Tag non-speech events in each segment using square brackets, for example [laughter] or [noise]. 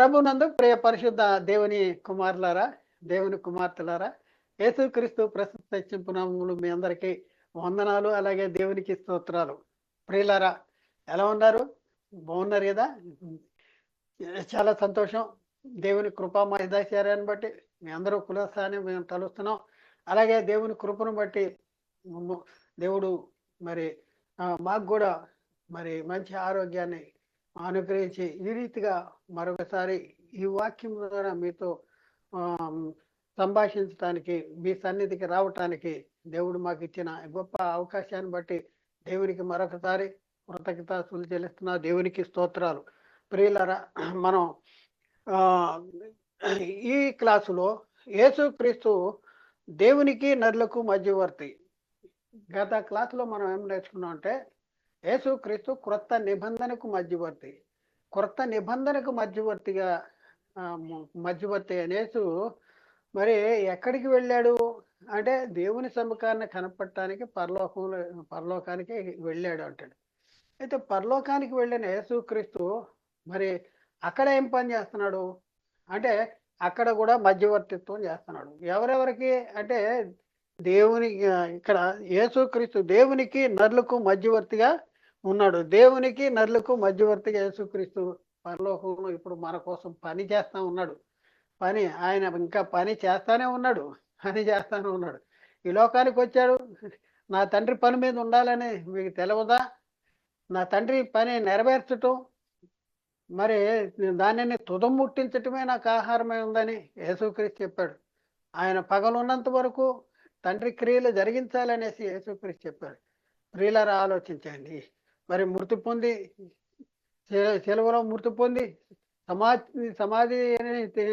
ప్రభునందు ప్రియ పరిశుద్ధ దేవుని కుమారులారా దేవుని కుమార్తెలారా యేసుక్రీస్తు ప్రస్తుత హెచ్చింపునామములు మీ అందరికీ వందనాలు అలాగే దేవునికి స్తోత్రాలు. ప్రియులారా ఎలా ఉన్నారు? బాగున్నారు కదా? చాలా సంతోషం. దేవుని కృపా మహిదాచార్యాన్ని బట్టి మీ అందరూ కులస్థాన్ని మేము తలుస్తున్నాం. అలాగే దేవుని కృపను బట్టి దేవుడు మరి మాకు కూడా మరి మంచి ఆరోగ్యాన్ని అనుగ్రహించి ఈ రీతిగా మరొకసారి ఈ వాక్యం ద్వారా మీతో సంభాషించడానికి మీ సన్నిధికి రావటానికి దేవుడు మాకు ఇచ్చిన గొప్ప అవకాశాన్ని బట్టి దేవునికి మరొకసారి కృతజ్ఞతలు చెల్లిస్తున్నా. దేవునికి స్తోత్రాలు. ప్రియులరా మనం ఈ క్లాసులో యేసుక్రీస్తు దేవునికి నరులకు మధ్యవర్తి. గత క్లాసులో మనం ఏం నేర్చుకున్నాం అంటే యేసుక్రీస్తు క్రొత్త నిబంధనకు మధ్యవర్తి. క్రొత్త నిబంధనకు మధ్యవర్తిగా మధ్యవర్తి అనేసు మరి ఎక్కడికి వెళ్ళాడు? అంటే దేవుని సముఖాన్ని కనపడటానికి పరలోకంలో పరలోకానికి వెళ్ళాడు అంటాడు. అయితే పరలోకానికి వెళ్ళిన యేసుక్రీస్తు మరి అక్కడ ఏం పని చేస్తున్నాడు? అంటే అక్కడ కూడా మధ్యవర్తిత్వం చేస్తున్నాడు. ఎవరెవరికి? అంటే దేవుని ఇక్కడ యేసుక్రీస్తు దేవునికి నరులకు మధ్యవర్తిగా ఉన్నాడు. దేవునికి నరులకు మధ్యవర్తిగా యేసుక్రీస్తు పరలోకంలో ఇప్పుడు మన కోసం పని చేస్తా ఉన్నాడు. పని ఆయన ఇంకా పని చేస్తానే ఉన్నాడు. పని చేస్తానే ఉన్నాడు. ఈ లోకానికి వచ్చాడు. నా తండ్రి పని మీద ఉండాలని మీకు తెలియదా నా తండ్రి పని నెరవేర్చటం మరి దానిని తుదం ముట్టించటమే నాకు ఆహారమే ఉందని యేసుక్రీస్తు చెప్పాడు. ఆయన పగలున్నంత వరకు తండ్రి క్రియలు జరిగించాలనేసి యేసుక్రీస్తు చెప్పాడు. ప్రియులరా ఆలోచించండి. మరి మృతి పొంది సెలవులో మృతి పొంది సమాధి సమాధి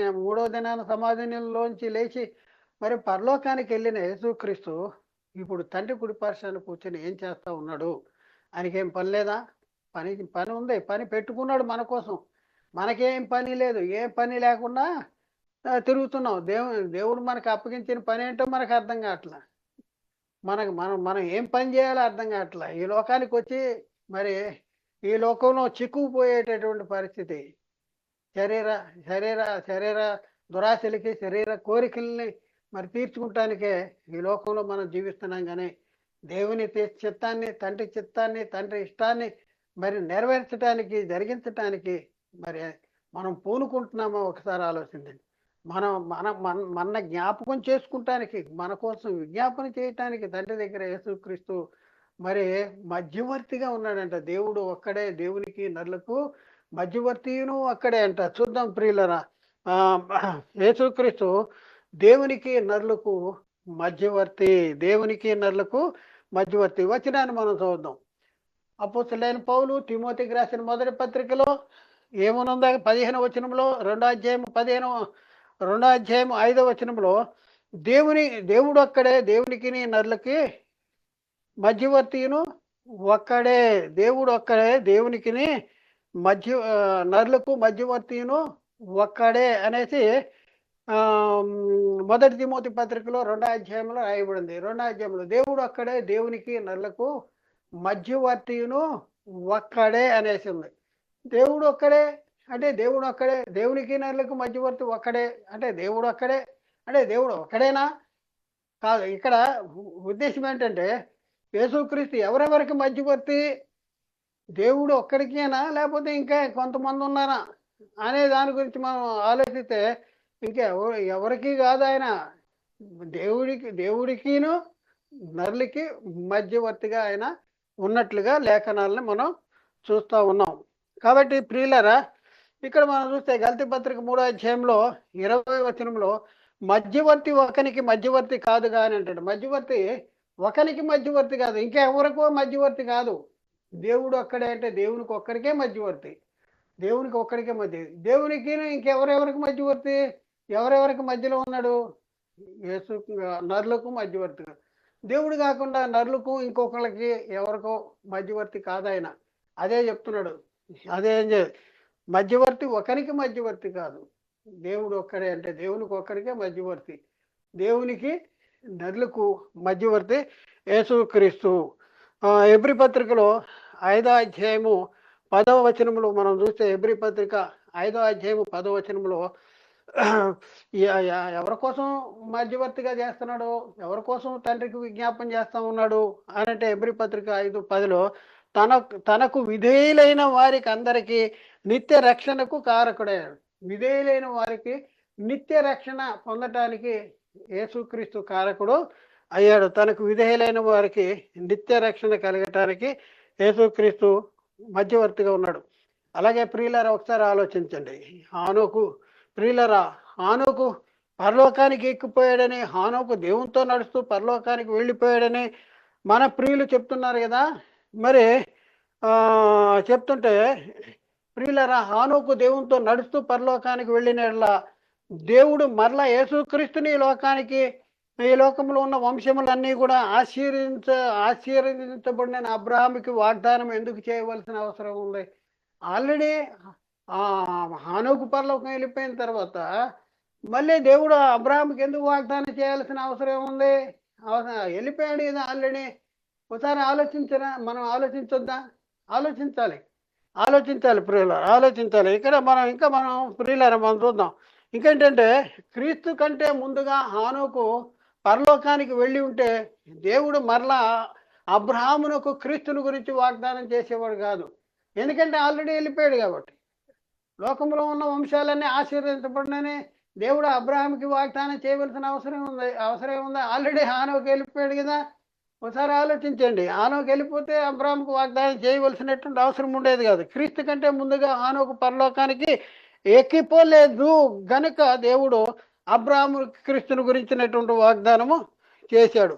మూడో దినాన సమాధిలోంచి లేచి మరి పరలోకానికి వెళ్ళిన యేసుక్రీస్తు ఇప్పుడు తండ్రి కుడి పార్శ్వాన్ని కూర్చొని ఏం చేస్తా ఉన్నాడు? ఆయనకేం పని లేదా? పని పని ఉంది. పని పెట్టుకున్నాడు మన కోసం. మనకేం పని లేదు. ఏ పని లేకుండా తిరుగుతున్నాం. దేవు దేవుడు మనకు అప్పగించిన పని ఏంటో మనకు అర్థం కావట్లా. మనకు మనం మనం ఏం పని చేయాలో అర్థం కావట్లా. ఈ లోకానికి వచ్చి మరి ఈ లోకంలో చిక్కుపోయేటటువంటి పరిస్థితి. శరీర శరీర శరీర దురాశలకి శరీర కోరికల్ని మరి తీర్చుకుంటానికే ఈ లోకంలో మనం జీవిస్తున్నాం కానీ దేవుని చిత్తాన్ని తండ్రి చిత్తాన్ని తండ్రి ఇష్టాన్ని మరి నెరవేర్చడానికి జరిగించటానికి మరి మనం పూనుకుంటున్నామో ఒకసారి ఆలోచించండి. మనం మన మన మన జ్ఞాపకం చేసుకుంటానికి మన కోసం విజ్ఞాపన చేయటానికి తండ్రి దగ్గర యేసుక్రీస్తు మరి మధ్యవర్తిగా ఉన్నాడంట. దేవుడు ఒక్కడే దేవునికి నరులకు మధ్యవర్తిను అక్కడే అంట. చూద్దాం ప్రియులరా. యేసుక్రీస్తు దేవునికి నరులకు మధ్యవర్తి దేవునికి నరులకు మధ్యవర్తి. వచ్చినాన్ని మనం చూద్దాం. అపోసలైన పౌలు తిమోతికి రాసిన మొదటి పత్రికలో ఏమనుందా పదిహేను వచనంలో రెండో అధ్యాయం పదిహేను రెండో అధ్యాయం ఐదో వచనంలో దేవుని దేవుడు అక్కడే దేవునికి నరులకి మధ్యవర్తిను ఒక్కడే దేవుడు ఒక్కడే దేవునికిని మధ్య నరులకు మధ్యవర్తిను ఒక్కడే అనేసి మొదటి తిమోతి పత్రికలో రెండో అధ్యాయంలో రాయబడింది. రెండో అధ్యాయంలో దేవుడు ఒక్కడే దేవునికి నరులకు మధ్యవర్తిను ఒక్కడే అనేసి ఉంది. దేవుడు ఒక్కడే అంటే దేవుడు ఒక్కడే దేవునికి నరులకు మధ్యవర్తి ఒక్కడే అంటే దేవుడు ఒక్కడే అంటే దేవుడు ఒక్కడేనా? కాదు ఇక్కడ ఉద్దేశం ఏంటంటే యేసుక్రీస్తు ఎవరెవరికి మధ్యవర్తి దేవుడు ఒక్కడికేనా? లేకపోతే ఇంకా కొంతమంది ఉన్నారా? అనే దాని గురించి మనం ఆలోచిస్తే ఇంకా ఎవ- ఎవరికి కాదు ఆయన. దేవుడికి దేవుడికిను నరులకి మధ్యవర్తిగా ఆయన ఉన్నట్లుగా లేఖనాలని మనం చూస్తూ ఉన్నాం. కాబట్టి ప్రియులరా ఇక్కడ మనం చూస్తే గల్తి పత్రిక మూడో అధ్యాయంలో ఇరవై వచనంలో మధ్యవర్తి ఒకనికి మధ్యవర్తి కాదు కానీ అంటాడు. మధ్యవర్తి ఒకరికి మధ్యవర్తి కాదు ఇంకెవరికో మధ్యవర్తి కాదు. దేవుడు ఒక్కడే అంటే దేవునికి ఒక్కడికే మధ్యవర్తి. దేవునికి ఒక్కడికే మధ్య దేవునికి ఇంకెవరెవరికి మధ్యవర్తి? ఎవరెవరికి మధ్యలో ఉన్నాడు? యేసు నరులకు మధ్యవర్తి దేవుడు కాకుండా నరులకు ఇంకొకళ్ళకి ఎవరికో మధ్యవర్తి కాదాయన. అదే చెప్తున్నాడు. అదే మధ్యవర్తి ఒకరికి మధ్యవర్తి కాదు. దేవుడు ఒక్కడే అంటే దేవునికి ఒక్కడికే మధ్యవర్తి. దేవునికి నదులకు మధ్యవర్తి యేసుక్రీస్తు. ఎబ్రి పత్రికలో ఐదో అధ్యాయము పదవ వచనంలో మనం చూస్తే ఎబ్రి పత్రిక ఐదో అధ్యాయము పదవ వచనంలో [clears throat] ఎవరి కోసం మధ్యవర్తిగా చేస్తున్నాడు? ఎవరి కోసం తండ్రికి విజ్ఞాపన చేస్తా ఉన్నాడు? అని అంటే ఎబ్రి పత్రిక ఐదు పదిలో తన తనకు విధేయులైన వారికి అందరికీ నిత్య రక్షణకు కారకుడయ్యాడు. విధేయులైన వారికి నిత్య రక్షణ పొందటానికి యేసుక్రీస్తు కారకుడు అయ్యాడు. తనకు విధేయులైన వారికి నిత్య రక్షణ కలగటానికి యేసుక్రీస్తు మధ్యవర్తిగా ఉన్నాడు. అలాగే ప్రియులరా ఒకసారి ఆలోచించండి. హానోకు ప్రియులరా హానోకు పరలోకానికి ఎక్కిపోయాడని హానోకు దేవునితో నడుస్తూ పరలోకానికి వెళ్ళిపోయాడని మన ప్రియులు చెప్తున్నారు కదా. మరి చెప్తుంటే ప్రియులరా హానోకు దేవునితో నడుస్తూ పరలోకానికి వెళ్ళిన దేవుడు మరలా యేసుక్రీస్తుని ఈ లోకానికి ఈ లోకంలో ఉన్న వంశములన్నీ కూడా ఆశీర్వించ ఆశీర్వదించబడిన అబ్రహాంకి వాగ్దానం ఎందుకు చేయవలసిన అవసరం ఉంది? ఆల్రెడీ ఆ పరలోకం వెళ్ళిపోయిన తర్వాత మళ్ళీ దేవుడు అబ్రహాంకి ఎందుకు వాగ్దానం చేయాల్సిన అవసరం ఉంది? అవసరం వెళ్ళిపోయాడు ఇది ఆల్రెడీ. ఒకసారి ఆలోచించరా? మనం ఆలోచించొద్దా? ఆలోచించాలి. ఆలోచించాలి ప్రియుల ఆలోచించాలి. ఇక్కడ మనం ఇంకా మనం ప్రియులారా మనం చూద్దాం. ఇంకేంటంటే క్రీస్తు కంటే ముందుగా హానుకు పరలోకానికి వెళ్ళి ఉంటే దేవుడు మరలా అబ్రహామునకు క్రీస్తుని గురించి వాగ్దానం చేసేవాడు కాదు. ఎందుకంటే ఆల్రెడీ వెళ్ళిపోయాడు కాబట్టి. లోకంలో ఉన్న వంశాలన్నీ ఆశీర్వదించబడినని దేవుడు అబ్రహాంకి వాగ్దానం చేయవలసిన అవసరం ఉంది అవసరం ఉందా. ఆల్రెడీ హానోకి వెళ్ళిపోయాడు కదా. ఒకసారి ఆలోచించండి. హానోకి వెళ్ళిపోతే అబ్రహాంకు వాగ్దానం చేయవలసినటువంటి అవసరం ఉండేది కాదు. క్రీస్తు కంటే ముందుగా హానోకు పరలోకానికి ఎక్కిపోలేదు. గనుక దేవుడు అబ్రాహ్ము క్రీస్తుని గురించినటువంటి వాగ్దానము చేశాడు.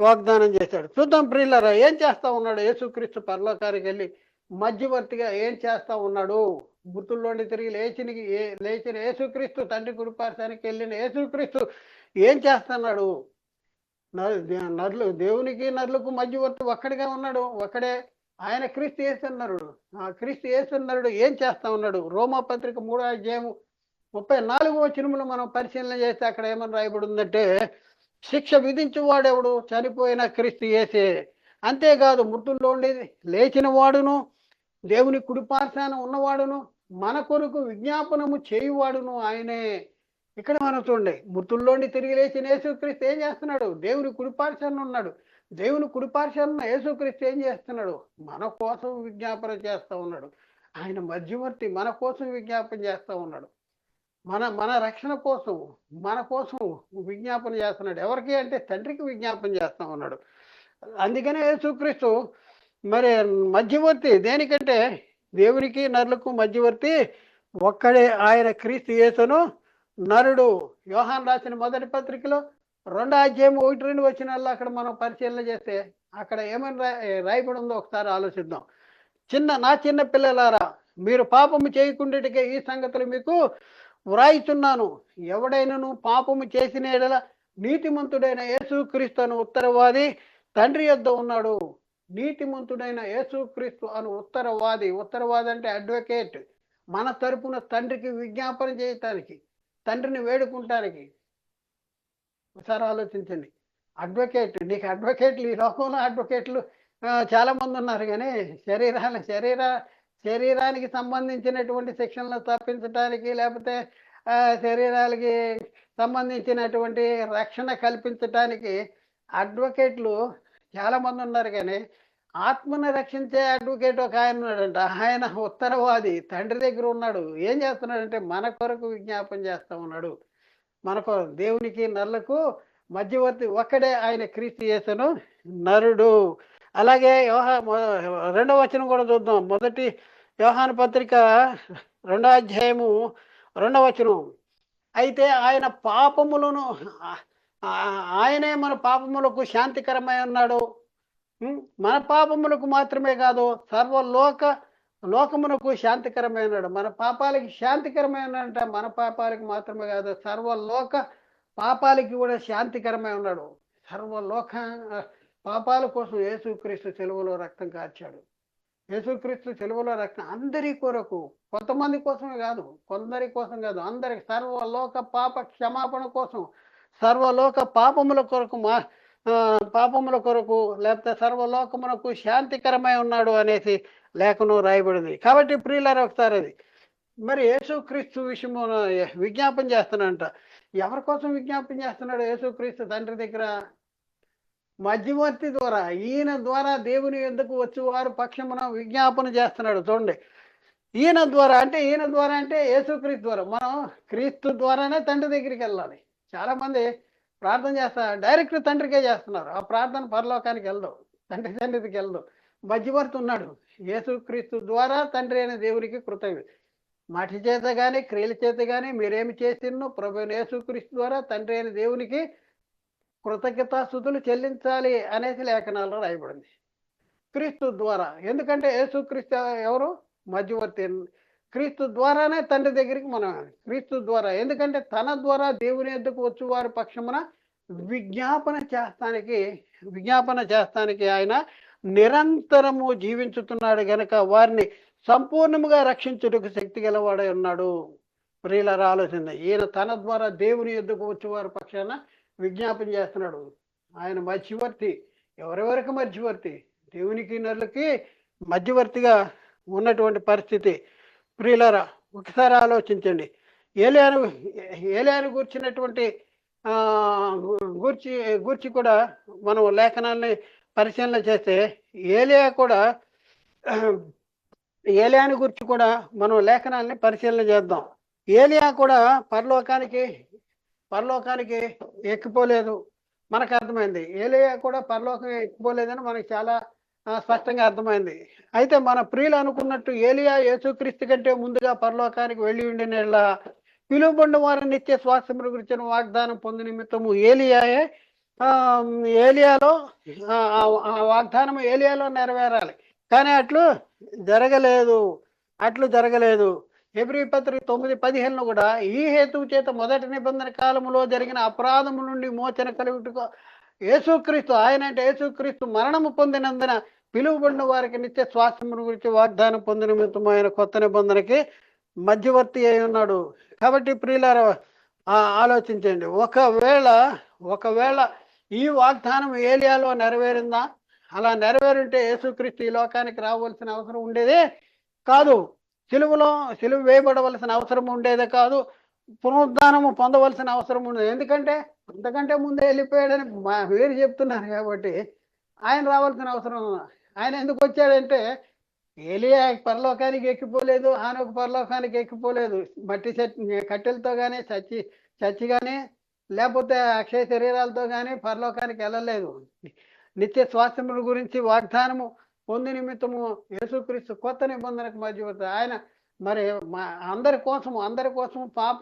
వాగ్దానం చేశాడు. చూద్దాం ప్రియులరా ఏం చేస్తా ఉన్నాడు? యేసుక్రీస్తు పరలోకానికి వెళ్ళి మధ్యవర్తిగా ఏం చేస్తా ఉన్నాడు? మృతుల్లోని తిరిగి లేచిన ఏ- లేచిన యేసుక్రీస్తు తండ్రి కుడిపార్శానికి వెళ్ళిన యేసుక్రీస్తు ఏం చేస్తున్నాడు? న- దేవునికి నదులకు మధ్యవర్తి ఒక్కడిగా ఉన్నాడు. ఒక్కడే ఆయన క్రీస్తు ఏసున్నరుడు ఆ క్రీస్తు ఏసున్నరుడు ఏం చేస్తా ఉన్నాడు? రోమా పత్రిక మూడో అధ్యాయం ముప్పై నాలుగవ వచనములు మనం పరిశీలన చేస్తే అక్కడ ఏమని రాయబడి ఉందంటే శిక్ష విధించేవాడెవడు? చనిపోయిన క్రీస్తు ఏసే అంతేకాదు మృతుల్లో ఉండేది లేచిన వాడును దేవుని కుడిపార్శాన ఉన్నవాడును మన కొరకు విజ్ఞాపనము చేయువాడును ఆయనే. ఇక్కడ మనం చూడండి మృతుల్లోండి తిరిగి లేచిన యేసుక్రీస్తు ఏం చేస్తున్నాడు? దేవుని కుడిపార్శాన ఉన్నాడు. దేవుని కుడిపార్శాన యేసుక్రీస్తు ఏం చేస్తున్నాడు? మన కోసం విజ్ఞాపన చేస్తూ ఉన్నాడు. ఆయన మధ్యవర్తి మన కోసం విజ్ఞాపన చేస్తూ ఉన్నాడు. మన మన రక్షణ కోసం మన కోసం విజ్ఞాపన చేస్తున్నాడు. ఎవరికి అంటే తండ్రికి విజ్ఞాపన చేస్తూ ఉన్నాడు. అందుకనే యేసుక్రీస్తు మరి మధ్యవర్తి దేనికంటే? దేవునికి నరులకు మధ్యవర్తి ఒక్కడే. ఆయన క్రీస్తు యేసును నరుడు. యోహాన్ రాసిన మొదటి పత్రికలో రెండో అధ్యాయం ఒకటి రెండు వచ్చినాల్లో అక్కడ మనం పరిశీలన చేస్తే అక్కడ ఏమని రా రాయబడి ఉందో ఒకసారి ఆలోచిద్దాం. చిన్న నా చిన్న పిల్లలారా మీరు పాపము చేయకుండాటికే ఈ సంగతులు మీకు వ్రాయిచున్నాను. ఎవడైనను పాపము చేసిన ఎడల నీతిమంతుడైన యేసుక్రీస్తు అను ఉత్తరవాది తండ్రి యొద్ద ఉన్నాడు. నీతిమంతుడైన యేసుక్రీస్తు అను ఉత్తరవాది ఉత్తరవాది అంటే అడ్వకేట్. మన తరపున తండ్రికి విజ్ఞాపన చేయటానికి తండ్రిని వేడుకుంటానికి ఒకసారి ఆలోచించండి. అడ్వకేట్ నీకు అడ్వకేట్లు ఈ లోకంలో అడ్వకేట్లు చాలామంది చాలా మంది ఉన్నారు కానీ శరీరాల శరీర శరీరానికి సంబంధించినటువంటి శిక్షణలు తప్పించడానికి లేకపోతే శరీరాలకి సంబంధించినటువంటి రక్షణ కల్పించడానికి అడ్వకేట్లు చాలామంది ఉన్నారు కానీ ఆత్మను రక్షించే అడ్వకేట్ ఒక ఆయన ఉన్నాడంట. ఆయన ఉత్తరవాది తండ్రి దగ్గర ఉన్నాడు. ఏం చేస్తున్నాడంటే మన కొరకు విజ్ఞాపం చేస్తూ ఉన్నాడు. మనకు దేవునికి నరులకు మధ్యవర్తి ఒక్కడే ఆయన క్రీస్తు చేసను నరుడు. అలాగే యోహా రెండవ వచనం కూడా చూద్దాం. మొదటి వ్యవహాన పత్రిక రెండో అధ్యాయము రెండవ వచనం. అయితే ఆయన పాపములను ఆయనే మన పాపములకు శాంతికరమై ఉన్నాడు. మన పాపములకు మాత్రమే కాదు సర్వలోక లోకమునకు శాంతికరమై ఉన్నాడు మన పాపాలకి శాంతికరమై అంటే మన పాపాలకి మాత్రమే కాదు సర్వలోక పాపాలకి కూడా శాంతికరమై ఉన్నాడు. సర్వలోక పాపాల కోసం యేసుక్రీస్తు సెలవులో రక్తం కార్చాడు యేసుక్రీస్తు సెలవులో రక్తం అందరి కొరకు కొంతమంది కోసమే కాదు కొందరి కోసం కాదు అందరికి సర్వలోక పాప క్షమాపణ కోసం సర్వలోక పాపముల కొరకు మా పాపముల కొరకు లేకపోతే సర్వలోకమునకు శాంతికరమై ఉన్నాడు అనేసి లేఖను రాయబడింది. కాబట్టి ప్రియులారా ఒకసారి అది. మరి యేసుక్రీస్తు విషయము విజ్ఞాపన చేస్తున్నాడంట. ఎవరి కోసం విజ్ఞాపన చేస్తున్నాడు యేసుక్రీస్తు తండ్రి దగ్గర? మధ్యవర్తి ద్వారా ఈయన ద్వారా దేవుని ఎందుకు వచ్చి వారు పక్షమున విజ్ఞాపన చేస్తున్నాడు చూడండి. ఈయన ద్వారా అంటే ఈయన ద్వారా అంటే యేసుక్రీస్తు ద్వారా. మనం క్రీస్తు ద్వారానే తండ్రి దగ్గరికి వెళ్ళాలి. చాలామంది ప్రార్థన చేస్తారు డైరెక్ట్ తండ్రికే చేస్తున్నారు. ఆ ప్రార్థన పరలోకానికి వెళ్దాం తండ్రి తండ్రికి వెళ్దాం మధ్యవర్తి ఉన్నాడు. యేసుక్రీస్తు ద్వారా తండ్రి అయిన దేవునికి కృతజ్ఞత మాటి చేత కానీ క్రియల చేత కానీ మీరేమి చేసినో ప్రభు యేసుక్రీస్తు ద్వారా తండ్రి అయిన దేవునికి కృతజ్ఞతాస్థుతులు చెల్లించాలి అనేసి లేఖనాల్లో రాయబడింది. క్రీస్తు ద్వారా. ఎందుకంటే యేసుక్రీస్తు ఎవరు? మధ్యవర్తి క్రీస్తు ద్వారానే తండ్రి దగ్గరికి మనం క్రీస్తు ద్వారా. ఎందుకంటే తన ద్వారా దేవుని ఎద్దుకు వచ్చి వారి పక్షమున విజ్ఞాపన చేస్తానికి విజ్ఞాపన చేస్తానికి ఆయన నిరంతరము జీవించుతున్నాడు గనక వారిని సంపూర్ణముగా రక్షించుటకు శక్తి గలవాడై ఉన్నాడు. ప్రియులర ఆలోచన ఈయన తన ద్వారా దేవుని ఎద్దుకు వచ్చి వారి పక్షాన విజ్ఞాపన చేస్తున్నాడు. ఆయన మధ్యవర్తి ఎవరెవరికి మధ్యవర్తి? దేవునికి నరులకి మధ్యవర్తిగా ఉన్నటువంటి పరిస్థితి. ప్రియులరా ఒకసారి ఆలోచించండి. ఏలియాను ఏలియాను గూర్చినటువంటి గూర్చి గూర్చి కూడా మనం లేఖనాల్ని పరిశీలన చేస్తే ఏలియా కూడా ఏలియాని గురించి కూడా మనం లేఖనాల్ని పరిశీలన చేద్దాం. ఏలియా కూడా పరలోకానికి పరలోకానికి ఎక్కిపోలేదు. మనకు అర్థమైంది. ఏలియా కూడా పరలోకం ఎక్కిపోలేదని మనకి చాలా స్పష్టంగా అర్థమైంది. అయితే మన ప్రియులు అనుకున్నట్టు ఏలియా యేసుక్రీస్తు కంటే ముందుగా పరలోకానికి వెళ్ళి ఉండిన పిలువబడిన వారి నిత్య స్వాస్థ్యం గురించిన వాగ్దానం పొంది నిమిత్తము ఏలియాయే ఆ, ఏలియాలో ఆ, వాగ్దానం ఏలియాలో నెరవేరాలి. కానీ అట్లు జరగలేదు. అట్లు జరగలేదు. ఎబ్రి పత్రిక తొమ్మిది పదిహేను కూడా ఈ హేతువు చేత మొదటి నిబంధన కాలంలో జరిగిన అపరాధము నుండి మోచన కలుగుటకు యేసుక్రీస్తు ఆయన అంటే యేసుక్రీస్తు మరణము పొందినందున పిలువబడిన వారికి నిత్య స్వాస్థ్యం గురించి వాగ్దానం పొందిన నిమిత్తం ఆయన కొత్త నిబంధనకి మధ్యవర్తి అయి ఉన్నాడు. కాబట్టి ప్రియులార ఆలోచించండి. ఒకవేళ ఒకవేళ ఈ వాగ్దానం ఏలియాలో నెరవేరిందా? అలా నెరవేరుంటే యేసుక్రీస్తు ఈ లోకానికి రావాల్సిన అవసరం ఉండేదే కాదు. సిలువలో సిలువ వేయబడవలసిన అవసరం ఉండేదే కాదు. పునరుద్ధానము పొందవలసిన అవసరం ఉండదు. ఎందుకంటే అంతకంటే ముందే వెళ్ళిపోయాడని మా వేరు చెప్తున్నారు కాబట్టి ఆయన రావాల్సిన అవసరం ఆయన ఎందుకు వచ్చాడంటే ఏలియా పరలోకానికి ఎక్కిపోలేదు ఆనొక పరలోకానికి ఎక్కిపోలేదు. మట్టి కట్టెలతో కానీ చచ్చి చచ్చి కానీ లేకపోతే అక్షయ శరీరాలతో కానీ పరలోకానికి వెళ్ళలేదు. నిత్య స్వాస్థ్యముల గురించి వాగ్దానము పొంది నిమిత్తము యేసుక్రీస్తు కొత్త నిబంధనకు మధ్యవర్తి ఆయన మరి మా అందరి కోసము అందరి కోసము పాప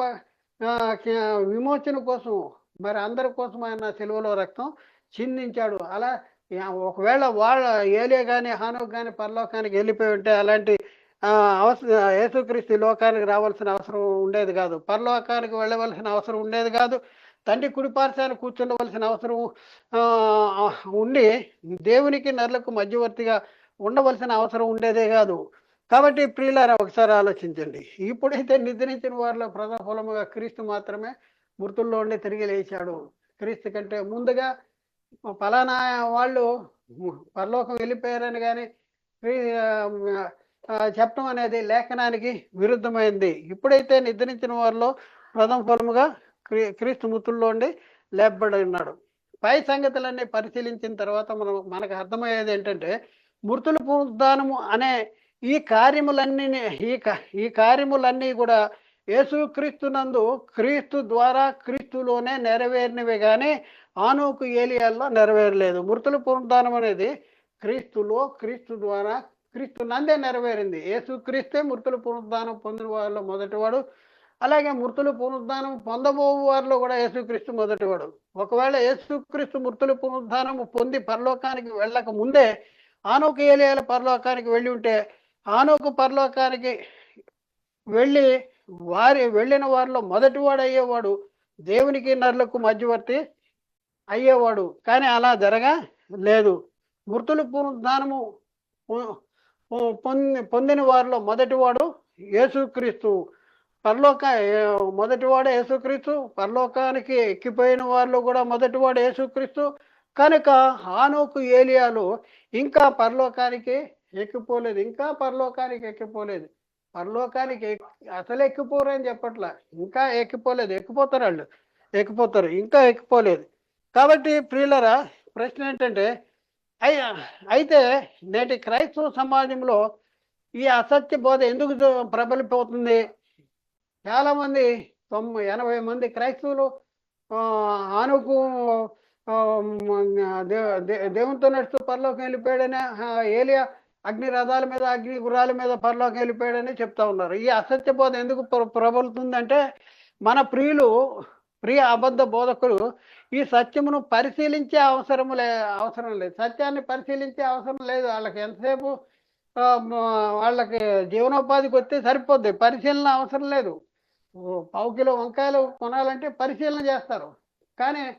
విమోచన కోసం మరి అందరి కోసం ఆయన సెలవులో రక్తం చిందించాడు. అలా ఒకవేళ వాళ్ళ ఏలే కానీ హానుకు కానీ పరలోకానికి వెళ్ళిపోయి ఉంటే అలాంటి అవసరం యేసుక్రీస్తు లోకానికి రావాల్సిన అవసరం ఉండేది కాదు. పరలోకానికి వెళ్ళవలసిన అవసరం ఉండేది కాదు. తండ్రి కుడిపార్శాన్ని కూర్చుండవలసిన అవసరం ఉండి దేవునికి నరులకు మధ్యవర్తిగా ఉండవలసిన అవసరం ఉండేదే కాదు. కాబట్టి ప్రియులారా ఒకసారి ఆలోచించండి. ఇప్పుడైతే నిద్రించిన వారిలో ప్రథమఫలముగా క్రీస్తు మాత్రమే మృతుల్లో ఉండి తిరిగి లేచాడు. క్రీస్తు కంటే ముందుగా ఫలానా వాళ్ళు పరలోకం వెళ్ళిపోయారని కానీ చెప్పడం అనేది లేఖనానికి విరుద్ధమైంది. ఇప్పుడైతే నిద్రించిన వారిలో ప్రథమ ఫలముగా క్రీ క్రీస్తు మృతుల్లో ఉండి లేపబడి ఉన్నాడు. పై సంగతులన్నీ పరిశీలించిన తర్వాత మనం మనకు అర్థమయ్యేది ఏంటంటే మృతుల పునరుద్ధానము అనే ఈ కార్యములన్నీ ఈ క- ఈ కార్యములన్నీ కూడా యేసుక్రీస్తునందు క్రీస్తు ద్వారా క్రీస్తులోనే నెరవేరినవి కానీ ఆనోకు ఏలియాల్లో నెరవేరలేదు. మృతుల పునరుద్ధానం అనేది క్రీస్తులో క్రీస్తు ద్వారా క్రీస్తు నందే నెరవేరింది యేసుక్రీస్తే మృతుల పునరుద్ధానం పొందిన వారిలో మొదటివాడు. అలాగే మృతుల పునరుద్ధానం పొందబో వారిలో కూడా యేసుక్రీస్తు మొదటివాడు. ఒకవేళ యేసుక్రీస్తు మృతుల పునరుద్ధానం పొంది పరలోకానికి వెళ్ళక ముందే ఆనోకు ఏలియాల పరలోకానికి వెళ్ళి ఉంటే ఆనోకు పరలోకానికి వెళ్ళి వారి వెళ్ళిన వారిలో మొదటివాడు అయ్యేవాడు దేవునికి నరులకు మధ్యవర్తి అయ్యేవాడు. కానీ అలా జరగ లేదు. మృతులు పునరుద్ధానము పొంది పొందిన వారిలో మొదటివాడు యేసుక్రీస్తు. పరలోక మొదటివాడు యేసుక్రీస్తు పరలోకానికి ఎక్కిపోయిన వారిలో కూడా మొదటివాడు యేసుక్రీస్తు. కనుక హానోకు ఏలియాలు ఇంకా పరలోకానికి ఎక్కిపోలేదు. ఇంకా పరలోకానికి ఎక్కిపోలేదు. పరలోకానికి అసలు ఎక్కిపోరు అని చెప్పట్లా. ఇంకా ఎక్కిపోలేదు. ఎక్కిపోతారు వాళ్ళు. ఎక్కిపోతారు. ఇంకా ఎక్కిపోలేదు. కాబట్టి ప్రియులరా ప్రశ్న ఏంటంటే అయితే నేటి క్రైస్తవ సమాజంలో ఈ అసత్య బోధ ఎందుకు ప్రబలిపోతుంది? చాలా మంది తొంభై ఎనభై మంది క్రైస్తవులు ఆనుకు దే- దేవునితో నడుస్తూ పరలోకి వెళ్ళిపోయాడనే ఏలియా అగ్ని రథాల మీద అగ్ని గుర్రాల మీద పరలోకి వెళ్ళిపోయాడని చెప్తా ఉన్నారు. ఈ అసత్య బోధ ఎందుకు ప్ర- ప్రబలుతుందంటే మన ప్రియులు ప్రియ అబద్ధ బోధకులు ఈ సత్యమును పరిశీలించే అవసరం లే అవసరం లేదు. సత్యాన్ని పరిశీలించే అవసరం లేదు. వాళ్ళకి ఎంతసేపు వాళ్ళకి జీవనోపాధికి వస్తే సరిపోద్ది. పరిశీలన అవసరం లేదు. పావు కిలో వంకాయలు కొనాలంటే పరిశీలన చేస్తారు. కానీ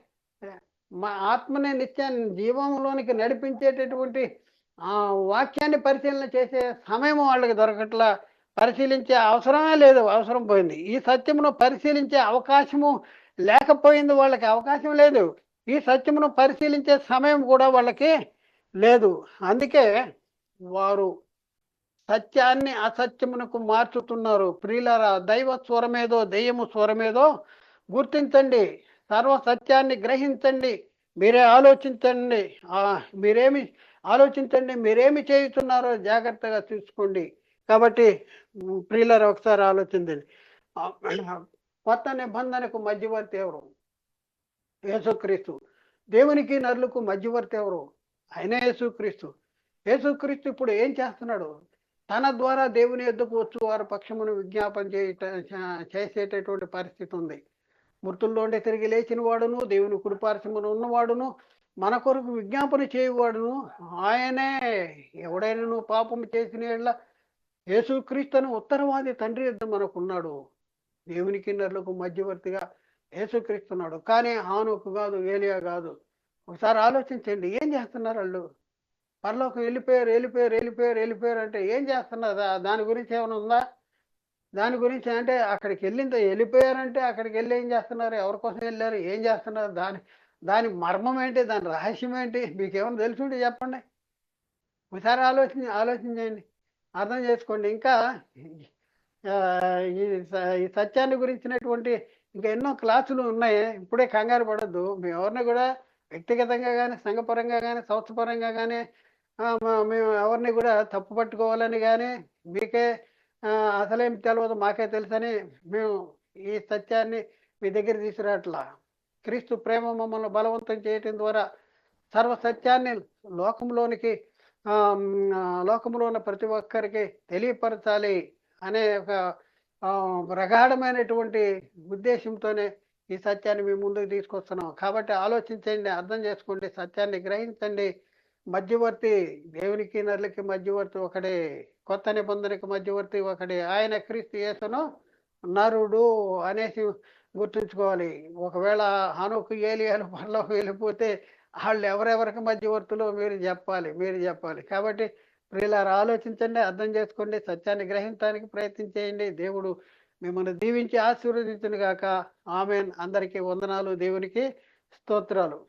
మా ఆత్మని నిత్యాన్ని జీవంలోనికి నడిపించేటటువంటి ఆ వాక్యాన్ని పరిశీలన చేసే సమయం వాళ్ళకి దొరకట్లా పరిశీలించే అవసరమే లేదు అవసరం పోయింది. ఈ సత్యమును పరిశీలించే అవకాశము లేకపోయింది వాళ్ళకి అవకాశం లేదు. ఈ సత్యమును పరిశీలించే సమయం కూడా వాళ్ళకి లేదు. అందుకే వారు సత్యాన్ని అసత్యమునకు మార్చుతున్నారు. ప్రియులరా దైవ స్వరమేదో దెయ్యము స్వరమేదో గుర్తించండి. సర్వ సత్యాన్ని గ్రహించండి. మీరే ఆలోచించండి. మీరేమి ఆలోచించండి మీరేమి చేయుతున్నారో జాగ్రత్తగా చూసుకోండి. కాబట్టి ప్రియులర్ ఒకసారి ఆలోచించండి. కొత్త నిబంధనకు మధ్యవర్తి ఎవరు? యేసుక్రీస్తు. దేవునికి నరులకు మధ్యవర్తి ఎవరు? ఆయన యేసుక్రీస్తు. యేసుక్రీస్తు ఇప్పుడు ఏం చేస్తున్నాడు? తన ద్వారా దేవుని ఎద్దుకు వచ్చు వారి పక్షమును విజ్ఞాపన చేయట చేసేటటువంటి పరిస్థితి ఉంది. మృతుల్లోండి తిరిగి లేచిన వాడును దేవుని కుడిపార్శ్వమున ఉన్నవాడును మన కొరకు విజ్ఞాపన చేయవాడును. ఆయనే ఎవడైనా పాపం చేసిన ఏళ్ళ యేసుక్రీస్తును ఉత్తరవాది తండ్రి ఇద్దరు మనకున్నాడు. దేవునికి నరులకు మధ్యవర్తిగా యేసుక్రీస్తున్నాడు కానీ హానుకు కాదు ఏలియా కాదు. ఒకసారి ఆలోచించండి ఏం చేస్తున్నారు వాళ్ళు? పరలోకం వెళ్ళిపోయారు వెళ్ళిపోయారు వెళ్ళిపోయారు వెళ్ళిపోయారు అంటే ఏం చేస్తున్నారు? దాని గురించి ఏమైనా ఉందా? దాని గురించి అంటే అక్కడికి వెళ్ళింది వెళ్ళిపోయారంటే అక్కడికి వెళ్ళి ఏం చేస్తున్నారు? ఎవరి కోసం వెళ్ళారు? ఏం చేస్తున్నారు? దాని దాని మర్మం ఏంటి? దాని రహస్యం ఏంటి? మీకు ఏమైనా తెలుసుంటే చెప్పండి. ఒకసారి ఆలోచించి ఆలోచించండి అర్థం చేసుకోండి. ఇంకా ఈ స- ఈ సత్యాన్ని గురించినటువంటి ఇంకా ఎన్నో క్లాసులు ఉన్నాయి. ఇప్పుడే కంగారు పడద్దు. మేము ఎవరిని కూడా వ్యక్తిగతంగా కానీ సంఘపరంగా కానీ సంస్థపరంగా కానీ మేము ఎవరిని కూడా తప్పు పట్టుకోవాలని కానీ మీకే అసలేం తెలియదు మాకే తెలుసని మేము ఈ సత్యాన్ని మీ దగ్గర తీసుకురావట్లా. క్రీస్తు ప్రేమ మమ్మల్ని బలవంతం చేయటం ద్వారా సర్వ సత్యాన్ని లోకంలోనికి లోకంలో ఉన్న ప్రతి ఒక్కరికి తెలియపరచాలి అనే ఒక ప్రగాఢమైనటువంటి ఉద్దేశంతోనే ఈ సత్యాన్ని మీ ముందుకు తీసుకొస్తున్నాం. కాబట్టి ఆలోచించండి అర్థం చేసుకోండి సత్యాన్ని గ్రహించండి. మధ్యవర్తి దేవునికి నరులకి మధ్యవర్తి ఒకడే కొత్త నిబంధనకి మధ్యవర్తి ఒకడే. ఆయన క్రీస్తు యేసును నరుడు అనేసి గుర్తుంచుకోవాలి. ఒకవేళ హనుకు ఏలియాలు పరలోకి వెళ్ళిపోతే వాళ్ళు ఎవరెవరికి మధ్యవర్తులు మీరు చెప్పాలి మీరు చెప్పాలి. కాబట్టి ప్రియులారు ఆలోచించండి అర్థం చేసుకోండి సత్యాన్ని గ్రహించడానికి ప్రయత్నం చేయండి. దేవుడు మిమ్మల్ని దీవించి ఆశీర్వదించును గాక ఆమెన్. అందరికీ వందనాలు. దేవునికి స్తోత్రాలు.